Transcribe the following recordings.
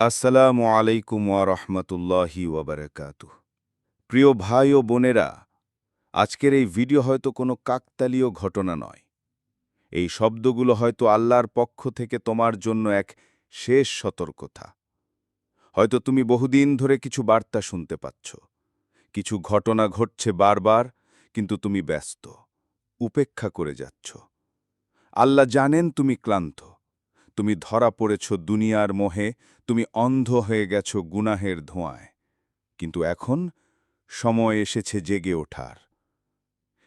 আসসালামু আলাইকুম ওয়ারহমতুল্লাহি ওয়াবারাকাত প্রিয় ভাই ও বোনেরা, আজকের এই ভিডিও হয়তো কোনো কাকতালীয় ঘটনা নয়। এই শব্দগুলো হয়তো আল্লাহর পক্ষ থেকে তোমার জন্য এক শেষ সতর্কতা। হয়তো তুমি বহুদিন ধরে কিছু বার্তা শুনতে পাচ্ছ। কিছু ঘটনা ঘটছে বারবার, কিন্তু তুমি ব্যস্ত, উপেক্ষা করে যাচ্ছ। আল্লাহ জানেন তুমি ক্লান্ত। তুমি ধরা পড়েছ দুনিয়ার মোহে, তুমি অন্ধ হয়ে গেছ গুনাহের ধোঁয়ায়। কিন্তু এখন সময় এসেছে জেগে ওঠার।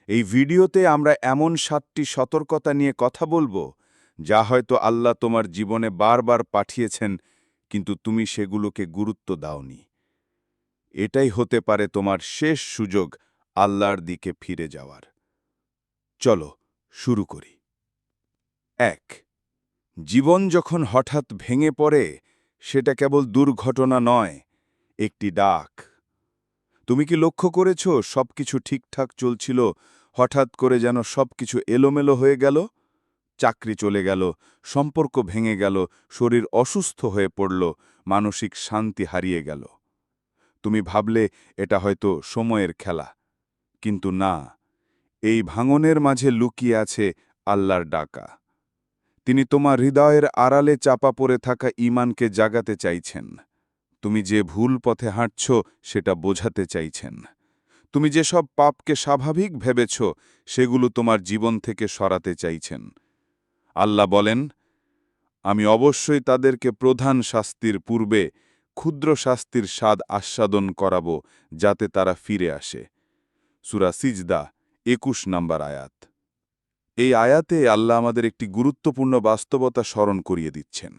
এই ভিডিওতে আমরা এমন সাতটি সতর্কতা নিয়ে কথা বলব, যা হয়তো আল্লাহ তোমার জীবনে বারবার পাঠিয়েছেন, কিন্তু তুমি সেগুলোকে গুরুত্ব দাওনি। এটাই হতে পারে তোমার শেষ সুযোগ আল্লাহর দিকে ফিরে যাওয়ার। চলো শুরু করি। এক জীবন যখন হঠাৎ ভেঙে পড়ে, সেটা কেবল দুর্ঘটনা নয়, একটি ডাক। তুমি কি লক্ষ্য করেছ, সবকিছু ঠিকঠাক চলছিল, হঠাৎ করে যেন সবকিছু এলোমেলো হয়ে গেল? চাকরি চলে গেল, সম্পর্ক ভেঙে গেল, শরীর অসুস্থ হয়ে পড়ল, মানসিক শান্তি হারিয়ে গেল। তুমি ভাবলে, এটা হয়তো সময়ের খেলা। কিন্তু না, এই ভাঙনের মাঝে লুকিয়ে আছে আল্লাহর ডাকা। তিনি তোমার হৃদয়ের আড়ালে চাপা পড়ে থাকা ইমানকে জাগাতে চাইছেন। তুমি যে ভুল পথে হাঁটছ, সেটা বোঝাতে চাইছেন। তুমি যেসব পাপকে স্বাভাবিক ভেবেছ, সেগুলো তোমার জীবন থেকে সরাতে চাইছেন। আল্লাহ বলেন, আমি অবশ্যই তাদেরকে প্রধান শাস্তির পূর্বে ক্ষুদ্র শাস্তির স্বাদ আস্বাদন করাব, যাতে তারা ফিরে আসে। সুরা সিজদা, একুশ নম্বর আয়াত। এই আয়াতে আল্লাহ আমাদের একটি গুরুত্বপূর্ণ বাস্তবতা স্মরণ করিয়ে দিচ্ছেন।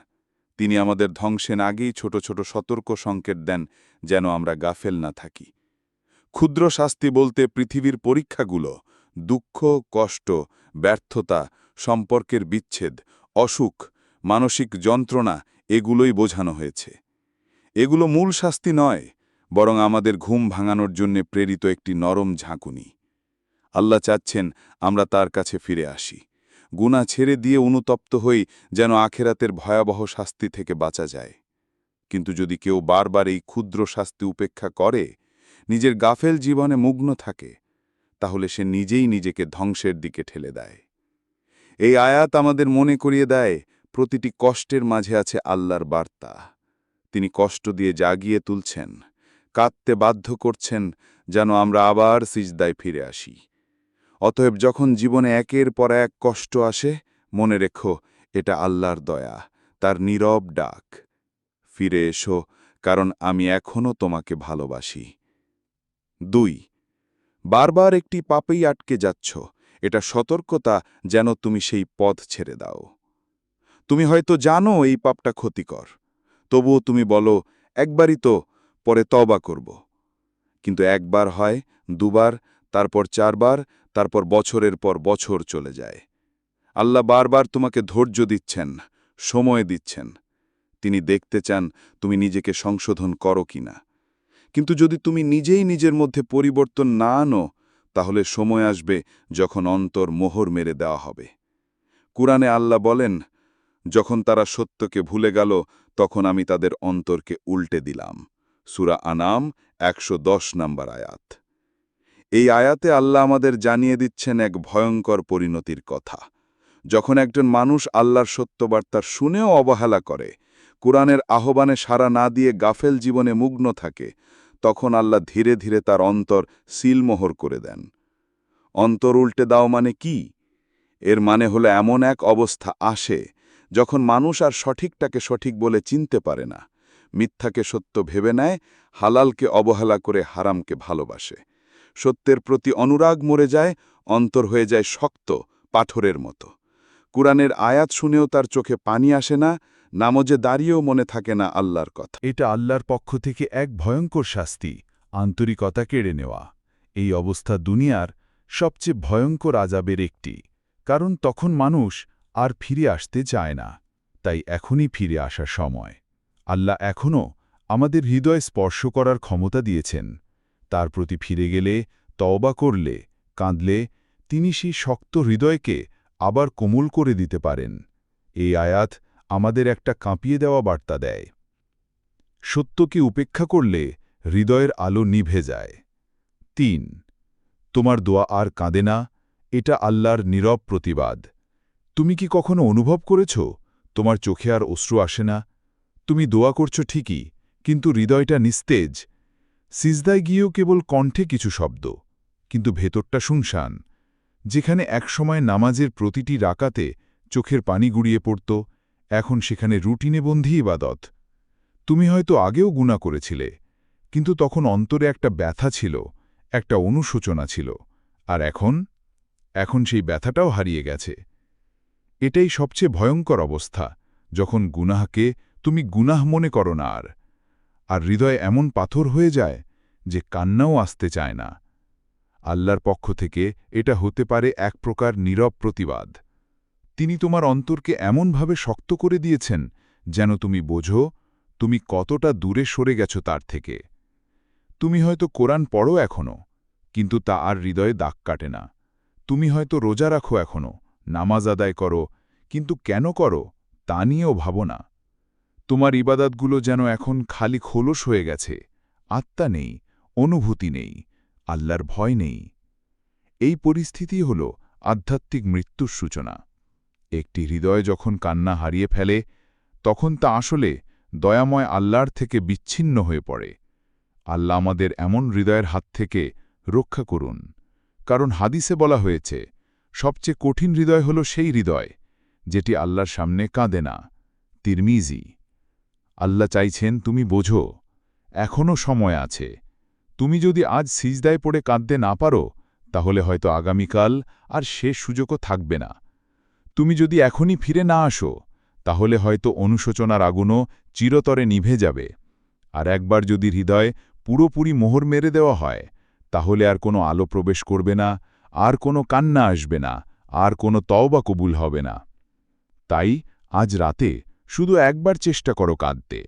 তিনি আমাদের ধ্বংসেন আগেই ছোট ছোট সতর্ক সংকেত দেন যেন আমরা গাফেল না থাকি। ক্ষুদ্র শাস্তি বলতে পৃথিবীর পরীক্ষাগুলো, দুঃখ, কষ্ট, ব্যর্থতা, সম্পর্কের বিচ্ছেদ, অসুখ, মানসিক যন্ত্রণা এগুলোই বোঝানো হয়েছে। এগুলো মূল শাস্তি নয়, বরং আমাদের ঘুম ভাঙানোর জন্য প্রেরিত একটি নরম ঝাঁকুনি। আল্লাহ চাচ্ছেন আমরা তার কাছে ফিরে আসি। গুণা ছেড়ে দিয়ে অনুতপ্ত হই যেন আখেরাতের ভয়াবহ শাস্তি থেকে বাঁচা যায়। কিন্তু যদি কেউ বারবার এই ক্ষুদ্র শাস্তি উপেক্ষা করে, নিজের গাফেল জীবনে মুগ্ন থাকে, তাহলে সে নিজেই নিজেকে ধ্বংসের দিকে ঠেলে দেয়। এই আয়াত আমাদের মনে করিয়ে দেয়, প্রতিটি কষ্টের মাঝে আছে আল্লাহর বার্তা। তিনি কষ্ট দিয়ে জাগিয়ে তুলছেন, কাঁদতে বাধ্য করছেন যেন আমরা আবার সিজদায় ফিরে আসি। অতএব যখন জীবনে একের পর এক কষ্ট আসে, মনে রেখো, এটা আল্লাহর দয়া, তার নীরব ডাক। ফিরে এসো, কারণ আমি এখনও তোমাকে ভালোবাসি। দুই, বারবার একটি পাপেই আটকে যাচ্ছ, এটা সতর্কতা যেন তুমি সেই পথ ছেড়ে দাও। তুমি হয়তো জানো এই পাপটা ক্ষতিকর, তবুও তুমি বলো, একবারই তো, পরে তবা করব। কিন্তু একবার হয়, দুবার তারপর চারবার, তারপর বছরের পর বছর চলে যায়। আল্লাহ বারবার তোমাকে ধৈর্য দিচ্ছেন, সময় দিচ্ছেন। তিনি দেখতে চান তুমি নিজেকে সংশোধন করো কিনা কিন্তু যদি তুমি নিজেই নিজের মধ্যে পরিবর্তন না আনো, তাহলে সময় আসবে যখন অন্তর মোহর মেরে দেওয়া হবে। কুরআনে আল্লাহ বলেন, যখন তারা সত্যকে ভুলে গেল, তখন আমি তাদের অন্তরকে উল্টে দিলাম। সুরা আনাম একশো দশ নম্বর আয়াত। এই আয়াতে আল্লাহ আমাদের জানিয়ে দিচ্ছেন এক ভয়ঙ্কর পরিণতির কথা। যখন একজন মানুষ আল্লাহর সত্যবার্তার শুনেও অবহেলা করে, কোরআনের আহ্বানে সাড়া না দিয়ে গাফেল জীবনে মুগ্ন থাকে, তখন আল্লাহ ধীরে ধীরে তার অন্তর সিলমোহর করে দেন। অন্তর উল্টে দাও মানে কি? এর মানে হলো এমন এক অবস্থা আসে যখন মানুষ আর সঠিকটাকে সঠিক বলে চিনতে পারে না, মিথ্যাকে সত্য ভেবে নেয়, হালালকে অবহেলা করে হারামকে ভালোবাসে। সত্যের প্রতি অনুরাগ মরে যায়, অন্তর হয়ে যায় শক্ত, পাথরের মতো। কুরআনের আয়াত শুনেও তার চোখে পানি আসে না নামজে দাঁড়িয়েও মনে থাকে না আল্লাহর কথা। এটা আল্লাহর পক্ষ থেকে এক ভয়ঙ্কর শাস্তি, আন্তরিকতা কেড়ে নেওয়া। এই অবস্থা দুনিয়ার সবচেয়ে ভয়ঙ্কর আজাবের একটি, কারণ তখন মানুষ আর ফিরে আসতে চায় না। তাই এখনই ফিরে আসার সময়। আল্লাহ এখনও আমাদের হৃদয় স্পর্শ করার ক্ষমতা দিয়েছেন। তার প্রতি ফিরে গেলে, তওবা করলে, কাঁদলে, তিনি সেই শক্ত হৃদয়কে আবার কোমল করে দিতে পারেন। এই আয়াত আমাদের একটা কাঁপিয়ে দেওয়া বার্তা দেয়। সত্যকে উপেক্ষা করলে হৃদয়ের আলো নিভে যায়। তিন, তোমার দোয়া আর কাঁদে না, এটা আল্লাহর নীরব প্রতিবাদ। তুমি কি কখনো অনুভব করেছ, তোমার চোখে আর অশ্রু আসে না? তুমি দোয়া করছ ঠিকই, কিন্তু হৃদয়টা নিস্তেজ সিজদায় গিয়েও কেবল কণ্ঠে কিছু শব্দ, কিন্তু ভেতরটা শুনশান, যেখানে একসময় নামাজের প্রতিটি রাকাতে চোখের পানি গুড়িয়ে পড়ত, এখন সেখানে রুটিনে বন্ধি ইবাদত। তুমি হয়তো আগেও গুণা করেছিলে, কিন্তু তখন অন্তরে একটা ব্যথা ছিল, একটা অনুশোচনা ছিল, আর এখন? এখন সেই ব্যথাটাও হারিয়ে গেছে। এটাই সবচেয়ে ভয়ঙ্কর অবস্থা, যখন গুনাহকে তুমি গুনাহ মনে করো না আর। আর হৃদয় এমন পাথর হয়ে যায় যে কান্নাও আসতে চায় না। আল্লাহর পক্ষ থেকে এটা হতে পারে এক প্রকার নীরব প্রতিবাদ। তিনি তোমার অন্তরকে এমনভাবে শক্ত করে দিয়েছেন যেন তুমি বোঝো তুমি কতটা দূরে সরে গেছ তার থেকে। তুমি হয়তো কোরআন পড়ো এখনও, কিন্তু তা আর হৃদয়ে দাগ কাটে না। তুমি হয়তো রোজা রাখো এখনও নামাজ আদায় করো, কিন্তু কেন করো তা নিয়েও ভাবো না। তোমার ইবাদাতগুলো যেন এখন খালি খোলস হয়ে গেছে। আত্মা নেই, অনুভূতি নেই, আল্লাহর ভয় নেই। এই পরিস্থিতি হল আধ্যাত্মিক মৃত্যুর সূচনা। একটি হৃদয় যখন কান্না হারিয়ে ফেলে, তখন তা আসলে দয়াময় আল্লাহর থেকে বিচ্ছিন্ন হয়ে পড়ে। আল্লাহ আমাদের এমন হৃদয়ের হাত থেকে রক্ষা করুন। কারণ হাদিসে বলা হয়েছে, সবচেয়ে কঠিন হৃদয় হল সেই হৃদয়, যেটি আল্লাহর সামনে কাঁদে না। তিরমিজি আল্লাহ চাইছেন তুমি বোঝো, এখনও সময় আছে। তুমি যদি আজ সিজদায় পড়ে কাঁদতে না পারো, তাহলে হয়তো আগামীকাল আর শেষ সুযোগও থাকবে না। তুমি যদি এখনই ফিরে না আসো, তাহলে হয়তো অনুশোচনার আগুনও চিরতরে নিভে যাবে। আর একবার যদি হৃদয় পুরোপুরি মোহর মেরে দেওয়া হয়, তাহলে আর কোনো আলো প্রবেশ করবে না, আর কোনো কান্না আসবে না, আর কোনো তওবা কবুল হবে না। তাই আজ রাতে শুধু একবার চেষ্টা করো কাঁদতে।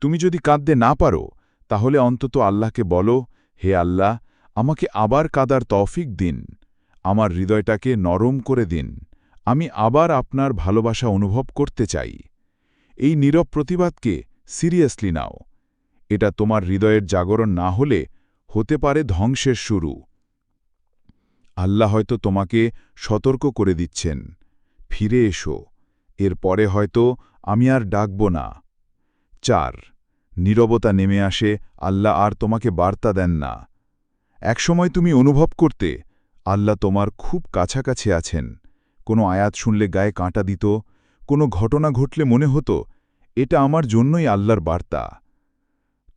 তুমি যদি কাঁদতে না পারো, তাহলে অন্তত আল্লাহকে বলো, হে আল্লাহ, আমাকে আবার কাদার তৌফিক দিন। আমার হৃদয়টাকে নরম করে দিন। আমি আবার আপনার ভালোবাসা অনুভব করতে চাই। এই নীরব প্রতিবাদকে সিরিয়াসলি নাও। এটা তোমার হৃদয়ের জাগরণ না হলে হতে পারে ধ্বংসের শুরু। আল্লাহ হয়তো তোমাকে সতর্ক করে দিচ্ছেন। ফিরে এসো। এর পরে হয়তো আমি আর ডাকব না। চার, নীরবতা নেমে আসে, আল্লাহ আর তোমাকে বার্তা দেন না। একসময় তুমি অনুভব করতে, আল্লাহ তোমার খুব কাছাকাছি আছেন। কোনো আয়াত শুনলে গায়ে কাঁটা দিত, কোনো ঘটনা ঘটলে মনে হতো, এটা আমার জন্যই আল্লাহর বার্তা।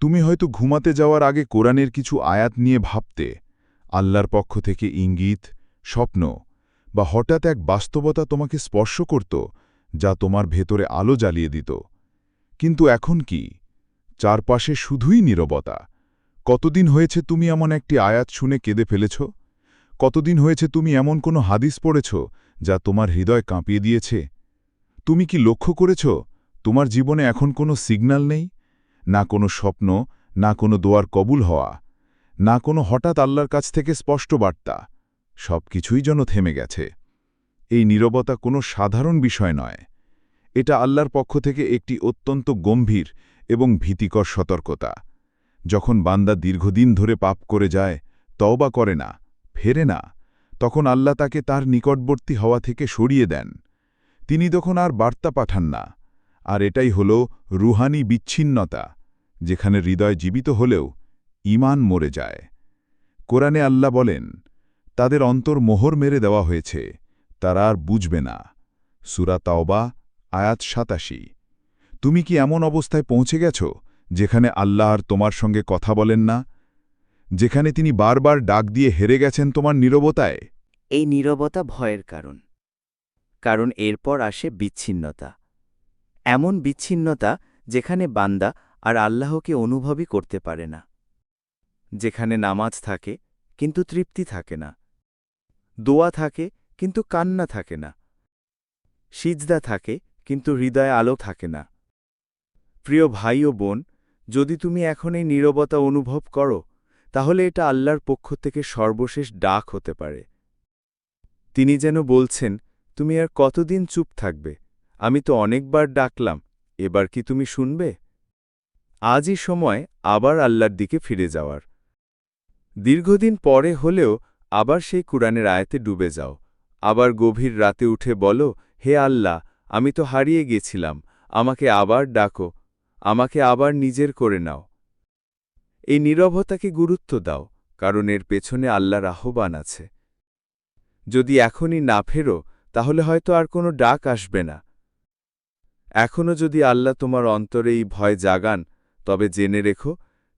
তুমি হয়তো ঘুমাতে যাওয়ার আগে কোরআনের কিছু আয়াত নিয়ে ভাবতে, আল্লাহর পক্ষ থেকে ইঙ্গিত, স্বপ্ন বা হঠাৎ এক বাস্তবতা তোমাকে স্পর্শ করত যা তোমার ভেতরে আলো জ্বালিয়ে দিত। কিন্তু এখন কি? চারপাশে শুধুই নীরবতা। কতদিন হয়েছে তুমি এমন একটি আয়াত শুনে কেঁদে ফেলেছ? কতদিন হয়েছে তুমি এমন কোনো হাদিস পড়েছ যা তোমার হৃদয় কাঁপিয়ে দিয়েছে? তুমি কি লক্ষ্য করেছ তোমার জীবনে এখন কোনো সিগন্যাল নেই? না কোনো স্বপ্ন, না কোনো দোয়ার কবুল হওয়া, না কোনো হঠাৎ আল্লাহর কাছ থেকে স্পষ্ট বার্তা। সব কিছুই যেন থেমে গেছে। এই নীরবতা কোনো সাধারণ বিষয় নয়। এটা আল্লাহর পক্ষ থেকে একটি অত্যন্ত গম্ভীর এবং ভীতিকর সতর্কতা। যখন বান্দা দীর্ঘদিন ধরে পাপ করে যায়, তওবা করে না, ফেরে না, তখন আল্লাহ তাকে তার নিকটবর্তী হওয়া থেকে সরিয়ে দেন। তিনি তখন আর বার্তা পাঠান না। আর এটাই হল রুহানি বিচ্ছিন্নতা, যেখানে হৃদয় জীবিত হলেও ইমান মরে যায়। কোরআনে আল্লাহ বলেন, তাদের অন্তর মোহর মেরে দেওয়া হয়েছে। তারা আর বুঝবে না। সুরা তাওবা, আয়াত সাতাশি। তুমি কি এমন অবস্থায় পৌঁছে গেছ, যেখানে আল্লাহ আর তোমার সঙ্গে কথা বলেন না? যেখানে তিনি বারবার ডাক দিয়ে হেরে গেছেন তোমার নীরবতায়? এই নীরবতা ভয়ের কারণ। কারণ এরপর আসে বিচ্ছিন্নতা। এমন বিচ্ছিন্নতা যেখানে বান্দা আর আল্লাহকে অনুভবই করতে পারে না। যেখানে নামাজ থাকে, কিন্তু তৃপ্তি থাকে না। দোয়া থাকে কিন্তু কান্না থাকে না। সিজদা থাকে, কিন্তু হৃদয়ে আলো থাকে না। প্রিয় ভাই ও বোন, যদি তুমি এখন এই নীরবতা অনুভব করো, তাহলে এটা আল্লাহর পক্ষ থেকে সর্বশেষ ডাক হতে পারে। তিনি যেন বলছেন, তুমি আর কতদিন চুপ থাকবে? আমি তো অনেকবার ডাকলাম, এবার কি তুমি শুনবে? আজই সময় আবার আল্লাহর দিকে ফিরে যাওয়ার। দীর্ঘদিন পরে হলেও আবার সেই কুরআনের আয়াতে ডুবে যাও। আবার গভীর রাতে উঠে বলো, হে আল্লাহ, আমি তো হারিয়ে গেছিলাম, আমাকে আবার ডাকো, আমাকে আবার নিজের করে নাও। এই নীরবতাকে গুরুত্ব দাও, কারণ এর পেছনে আল্লাহর আহ্বান আছে। যদি এখনই না ফেরো, তাহলে হয়তো আর কোনো ডাক আসবে না। এখনও যদি আল্লাহ তোমার অন্তরে এই ভয় জাগান, তবে জেনে রেখো,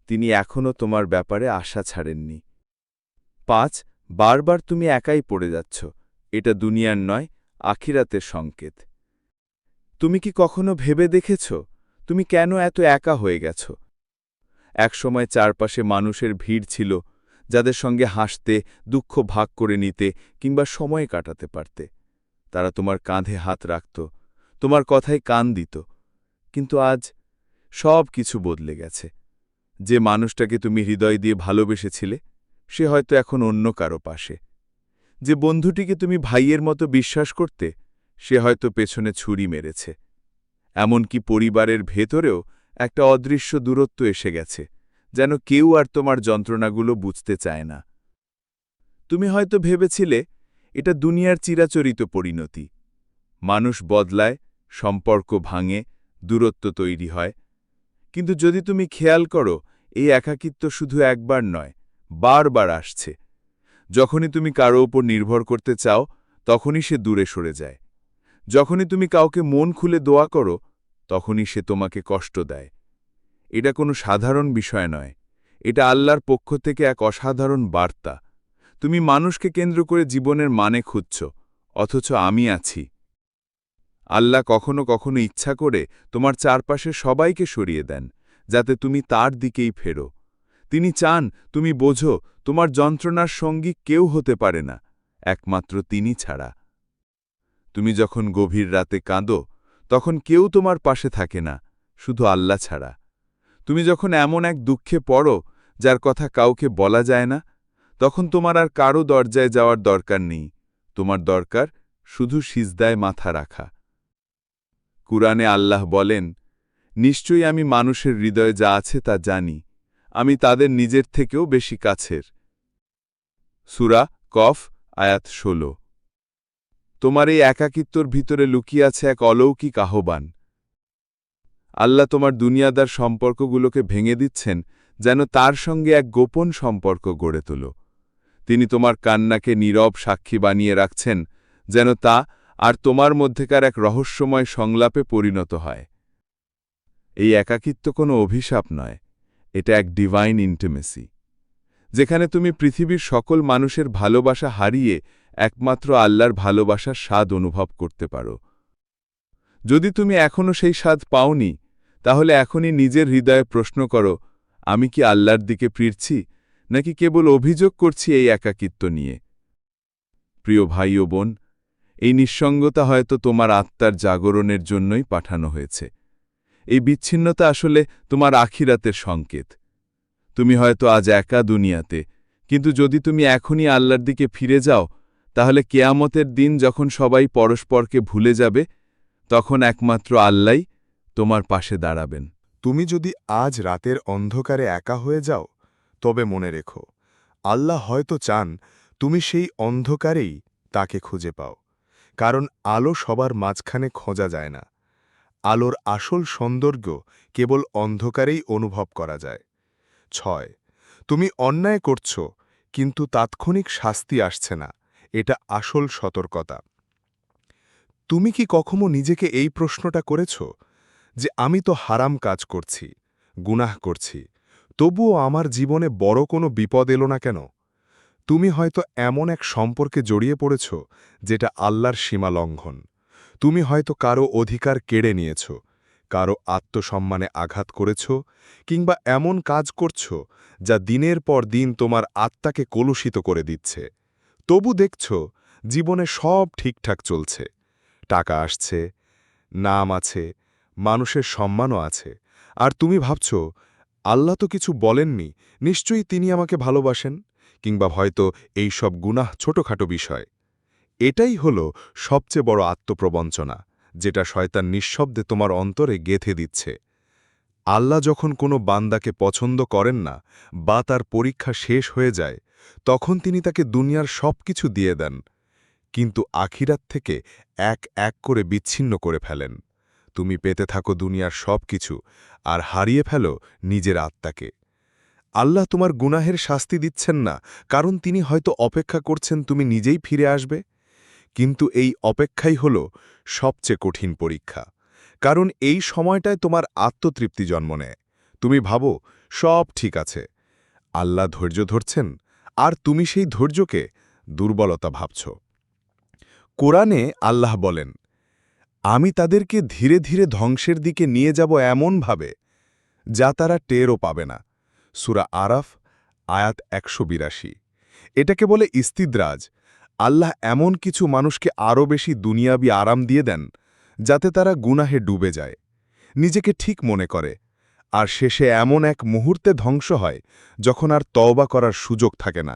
তিনি এখনও তোমার ব্যাপারে আশা ছাড়েননি। পাঁচ, বারবার তুমি একাই পড়ে যাচ্ছ। এটা দুনিয়ার নয়, আখিরাতের সংকেত। তুমি কি কখনো ভেবে দেখেছ? তুমি কেন এত একা হয়ে গেছ? একসময় চারপাশে মানুষের ভিড় ছিল, যাদের সঙ্গে হাসতে, দুঃখ ভাগ করে নিতে কিংবা সময় কাটাতে পারতে। তারা তোমার কাঁধে হাত রাখত, তোমার কথায় কান দিত। কিন্তু আজ সব কিছু বদলে গেছে। যে মানুষটাকে তুমি হৃদয় দিয়ে ভালোবেসেছিলে, সে হয়তো এখন অন্য কারও পাশে। যে বন্ধুটিকে তুমি ভাইয়ের মতো বিশ্বাস করতে, সে হয়তো পেছনে ছুরি মেরেছে। এমনকি পরিবারের ভেতরেও একটা অদৃশ্য দূরত্ব এসে গেছে, যেন কেউ আর তোমার যন্ত্রণাগুলো বুঝতে চায় না। তুমি হয়তো ভেবেছিলে, এটা দুনিয়ার চিরাচরিত পরিণতি। মানুষ বদলায়, সম্পর্ক ভাঙে, দূরত্ব তৈরি হয়। কিন্তু যদি তুমি খেয়াল করো, এই একাকিত্ব শুধু একবার নয়, বারবার আসছে। যখনই তুমি কারও ওপর নির্ভর করতে চাও, তখনই সে দূরে সরে যায়। যখনই তুমি কাউকে মন খুলে দোয়া করো, তখনই সে তোমাকে কষ্ট দেয়। এটা কোনো সাধারণ বিষয় নয়। এটা আল্লাহর পক্ষ থেকে এক অসাধারণ বার্তা। তুমি মানুষকে কেন্দ্র করে জীবনের মানে খুঁজছ, অথচ আমি আছি। আল্লাহ কখনো কখনো ইচ্ছা করে তোমার চারপাশে সবাইকে সরিয়ে দেন, যাতে তুমি তার দিকেই ফেরো। তিনি চান, তুমি বোঝো তোমার যন্ত্রণার সঙ্গী কেউ হতে পারে না, একমাত্র তিনি ছাড়া। তুমি যখন গভীর রাতে কাঁদো, তখন কেউ তোমার পাশে থাকে না, শুধু আল্লাহ ছাড়া। তুমি যখন এমন এক দুঃখে পড়ো, যার কথা কাউকে বলা যায় না, তখন তোমার আর কারও দরজায় যাওয়ার দরকার নেই, তোমার দরকার শুধু সিজদায় মাথা রাখা। কুরআনে আল্লাহ বলেন, নিশ্চয়ই আমি মানুষের হৃদয়ে যা আছে তা জানি, আমি তাদের নিজের থেকেও বেশি কাছের। সুরা কফ, আয়াত ষোলো। তোমার এই একাকিত্বর ভিতরে লুকিয়ে আছে এক অলৌকিক আহ্বান। আল্লাহ তোমার দুনিয়াদার সম্পর্কগুলোকে ভেঙে দিচ্ছেন, যেন তার সঙ্গে এক গোপন সম্পর্ক গড়ে তোল। তিনি তোমার কান্নাকে নীরব সাক্ষী বানিয়ে রাখছেন, যেন তা আর তোমার মধ্যেকার এক রহস্যময় সংলাপে পরিণত হয়। এই একাকিত্ব কোনো অভিশাপ নয়, এটা এক ডিভাইন ইন্টিমেসি যেখানে তুমি পৃথিবীর সকল মানুষের ভালোবাসা হারিয়ে একমাত্র আল্লাহর ভালোবাসার স্বাদ অনুভব করতে পারো। যদি তুমি এখনও সেই স্বাদ পাওনি, তাহলে এখনই নিজের হৃদয়ে প্রশ্ন করো, আমি কি আল্লাহর দিকে ফিরছি, নাকি কেবল অভিযোগ করছি এই একাকিত্ব নিয়ে? প্রিয় ভাই ও বোন, এই নিঃসঙ্গতা হয়তো তোমার আত্মার জাগরণের জন্যই পাঠানো হয়েছে। এই বিচ্ছিন্নতা আসলে তোমার আখিরাতের সংকেত। তুমি হয়তো আজ একা দুনিয়াতে, কিন্তু যদি তুমি এখনই আল্লাহর দিকে ফিরে যাও, তাহলে কেয়ামতের দিন যখন সবাই পরস্পরকে ভুলে যাবে, তখন একমাত্র আল্লাই তোমার পাশে দাঁড়াবেন। তুমি যদি আজ রাতের অন্ধকারে একা হয়ে যাও, তবে মনে রেখো, আল্লাহ হয়তো চান তুমি সেই অন্ধকারেই তাকে খুঁজে পাও, কারণ আলো সবার মাঝখানে খোঁজা যায় না। আলোর আসল সৌন্দর্য কেবল অন্ধকারেই অনুভব করা যায়। ছয়। তুমি অন্যায় করছ, কিন্তু তাৎক্ষণিক শাস্তি আসছে না। এটা আসল সতর্কতা। তুমি কি কখনো নিজেকে এই প্রশ্নটা করেছ? যে আমি তো হারাম কাজ করছি, গুনাহ করছি, তবুও আমার জীবনে বড় কোনো বিপদ এলো না কেন? তুমি হয়তো এমন এক সম্পর্কে জড়িয়ে পড়েছ, যেটা আল্লাহর সীমা লঙ্ঘন। তুমি হয়তো কারও অধিকার কেড়ে নিয়েছ কারও আত্মসম্মানে আঘাত করেছ কিংবা এমন কাজ করছ যা দিনের পর দিন তোমার আত্মাকে কলুষিত করে দিচ্ছে। তবু দেখছ, জীবনে সব ঠিকঠাক চলছে। টাকা আসছে, নাম আছে, মানুষের সম্মানও আছে। আর তুমি ভাবছ, আল্লাহ তো কিছু বলেননি, নিশ্চয়ই তিনি আমাকে ভালোবাসেন, কিংবা হয়তো এই সব গুনাহ ছোটখাটো বিষয়। এটাই হল সবচেয়ে বড় আত্মপ্রবঞ্চনা। যেটা শয়তান নিঃশব্দে তোমার অন্তরে গেথে দিচ্ছে। আল্লাহ যখন কোনো বান্দাকে পছন্দ করেন না, বা তার পরীক্ষা শেষ হয়ে যায়, তখন তিনি তাকে দুনিয়ার সব কিছু দিয়ে দেন, কিন্তু আখিরাত থেকে এক এক করে বিচ্ছিন্ন করে ফেলেন। তুমি পেতে থাকো দুনিয়ার সব কিছু আর হারিয়ে ফেলো নিজের আত্মাকে। আল্লাহ তোমার গুনাহের শাস্তি দিচ্ছেন না, কারণ তিনি হয়তো অপেক্ষা করছেন তুমি নিজেই ফিরে আসবে। কিন্তু এই অপেক্ষাই হল সবচেয়ে কঠিন পরীক্ষা। কারণ এই সময়টায় তোমার আত্মতৃপ্তি জন্ম নেয়। তুমি ভাবো, সব ঠিক আছে। আল্লাহ ধৈর্য ধরছেন, আর তুমি সেই ধৈর্যকে দুর্বলতা ভাবছ। কোরআনে আল্লাহ বলেন, আমি তাদেরকে ধীরে ধীরে ধ্বংসের দিকে নিয়ে যাব এমনভাবে যা তারা টেরও পাবে না। সুরা আরাফ, আয়াত একশো বিরাশি। এটাকে বলে ইস্তিদ্রাজ আল্লাহ এমন কিছু মানুষকে আরও বেশি দুনিয়াবি আরাম দিয়ে দেন, যাতে তারা গুনাহে ডুবে যায়। নিজেকে ঠিক মনে করে, আর শেষে এমন এক মুহূর্তে ধ্বংস হয়, যখন আর তওবা করার সুযোগ থাকে না।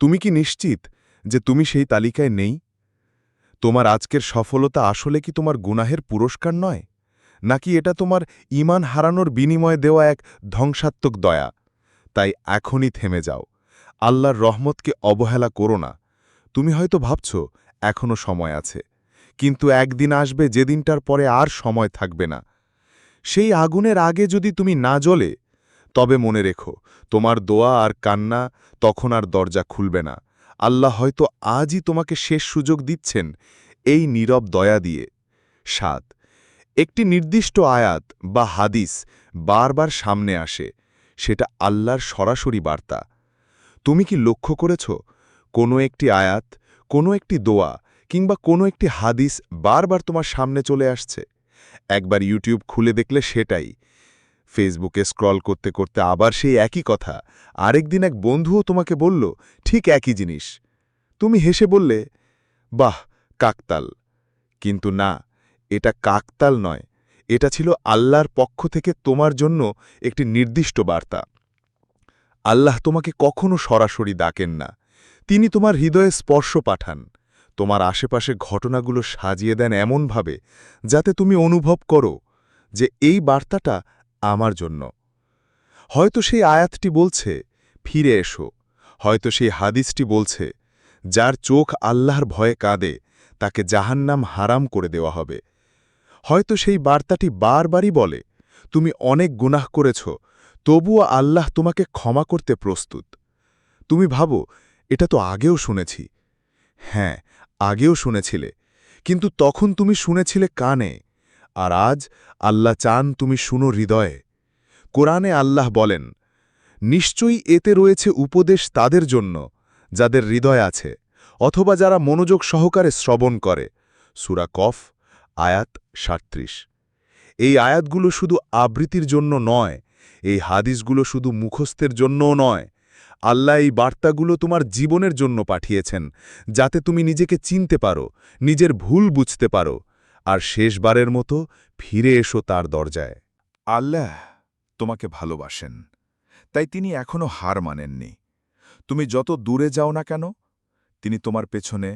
তুমি কি নিশ্চিত যে তুমি সেই তালিকায় নেই? তোমার আজকের সফলতা আসলে কি তোমার গুনাহের পুরস্কার নয়? নাকি এটা তোমার ইমান হারানোর বিনিময়ে দেওয়া এক ধ্বংসাত্মক দয়া? তাই এখনই থেমে যাও। আল্লাহর রহমতকে অবহেলা করো না। তুমি হয়তো ভাবছ এখনও সময় আছে। কিন্তু একদিন আসবে যেদিনটার পরে আর সময় থাকবে না। সেই আগুনের আগে যদি তুমি না জ্বলে, তবে মনে রেখো, তোমার দোয়া আর কান্না তখন আর দরজা খুলবে না। আল্লাহ হয়তো আজই তোমাকে শেষ সুযোগ দিচ্ছেন এই নীরব দয়া দিয়ে। সাত, একটি নির্দিষ্ট আয়াত বা হাদিস বারবার সামনে আসে, সেটা আল্লাহর সরাসরি বার্তা। তুমি কি লক্ষ্য করেছ কোনো একটি আয়াত, কোনো একটি দোয়া কিংবা কোনো একটি হাদিস বারবার তোমার সামনে চলে আসছে। একবার ইউটিউব খুলে দেখলে সেটাই। ফেসবুকে স্ক্রল করতে করতে আবার সেই একই কথা। আরেকদিন এক বন্ধুও তোমাকে বলল, ঠিক একই জিনিস। তুমি হেসে বললে, বাহ, কাকতাল। কিন্তু না, এটা কাকতাল নয়। এটা ছিল আল্লাহর পক্ষ থেকে তোমার জন্য একটি নির্দিষ্ট বার্তা। আল্লাহ তোমাকে কখনো সরাসরি ডাকেন না। তিনি তোমার হৃদয়ে স্পর্শ পাঠান। তোমার আশেপাশে ঘটনাগুলো সাজিয়ে দেন এমনভাবে যাতে তুমি অনুভব করো যে এই বার্তাটা আমার জন্য। হয়তো সেই আয়াতটি বলছে, ফিরে এসো। হয়তো সেই হাদিসটি বলছে, যার চোখ আল্লাহর ভয়ে কাঁদে, তাকে জাহান্নাম হারাম করে দেওয়া হবে। হয়তো সেই বার্তাটি বারবারই বলে, তুমি অনেক গুনাহ করেছ, তবুও আল্লাহ তোমাকে ক্ষমা করতে প্রস্তুত। তুমি ভাবো এটা তো আগেও শুনেছি। হ্যাঁ আগেও শুনেছিলে। কিন্তু তখন তুমি শুনেছিলে কানে, আর আজ আল্লাহ চান তুমি শুনো হৃদয়ে। কোরআনে আল্লাহ বলেন, নিশ্চয়ই এতে রয়েছে উপদেশ তাদের জন্য, যাদের হৃদয় আছে, অথবা যারা মনোযোগ সহকারে শ্রবণ করে। সুরা কফ, আয়াত সাত্রিশ। এই আয়াতগুলো শুধু আবৃত্তির জন্য নয়, এই হাদিসগুলো শুধু মুখস্থের জন্যও নয় আল্লাহ এই বার্তাগুলো তোমার জীবনের জন্য পাঠিয়েছেন, যাতে তুমি নিজেকে চিনতে পারো, নিজের ভুল বুঝতে পারো, আর শেষবারের মতো ফিরে এসো তার দরজায়। আল্লাহ তোমাকে ভালোবাসেন, তাই তিনি এখনও হার মানেননি। তুমি যত দূরে যাও না কেন, তিনি তোমার পেছনে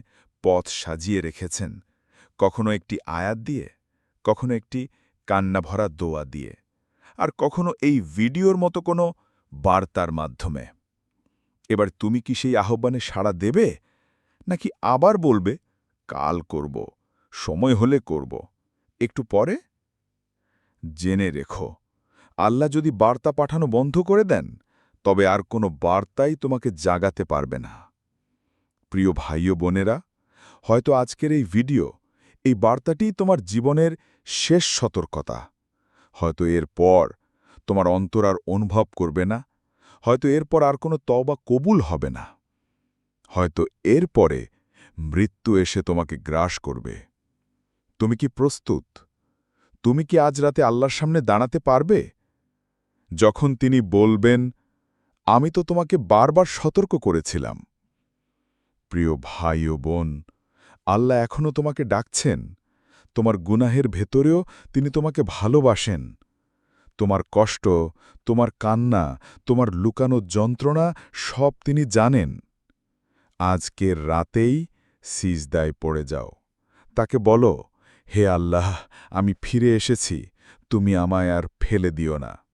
পথ সাজিয়ে রেখেছেন, কখনো একটি আয়াত দিয়ে, কখনো একটি কান্না ভরা দোয়া দিয়ে, আর কখনো এই ভিডিওর মতো কোনো বার্তার মাধ্যমে। এবার তুমি কি সেই আহ্বানে সাড়া দেবে? নাকি আবার বলবে, কাল করব, সময় হলে করব, একটু পরে? জেনে রেখো, আল্লাহ যদি বার্তা পাঠানো বন্ধ করে দেন, তবে আর কোনো বার্তাই তোমাকে জাগাতে পারবে না। প্রিয় ভাই ও বোনেরা, হয়তো আজকের এই ভিডিও, এই বার্তাটিই তোমার জীবনের শেষ সতর্কতা। হয়তো এর পর তোমার অন্তর আর অনুভব করবে না হয়তো এরপর আর কোনো তওবা কবুল হবে না। হয়তো এর পরে মৃত্যু এসে তোমাকে গ্রাস করবে। তুমি কি প্রস্তুত? তুমি কি আজ রাতে আল্লাহর সামনে দাঁড়াতে পারবে? যখন তিনি বলবেন, আমি তো তোমাকে বারবার সতর্ক করেছিলাম। প্রিয় ভাই ও বোন, আল্লাহ এখনও তোমাকে ডাকছেন। তোমার গুনাহের ভেতরেও তিনি তোমাকে ভালোবাসেন। তোমার কষ্ট, তোমার কান্না, তোমার লুকানো যন্ত্রণা সব তিনি জানেন। আজকের রাতেই সিজদায় পড়ে যাও। তাকে বলো, হে আল্লাহ, আমি ফিরে এসেছি, তুমি আমায় আর ফেলে দিও না।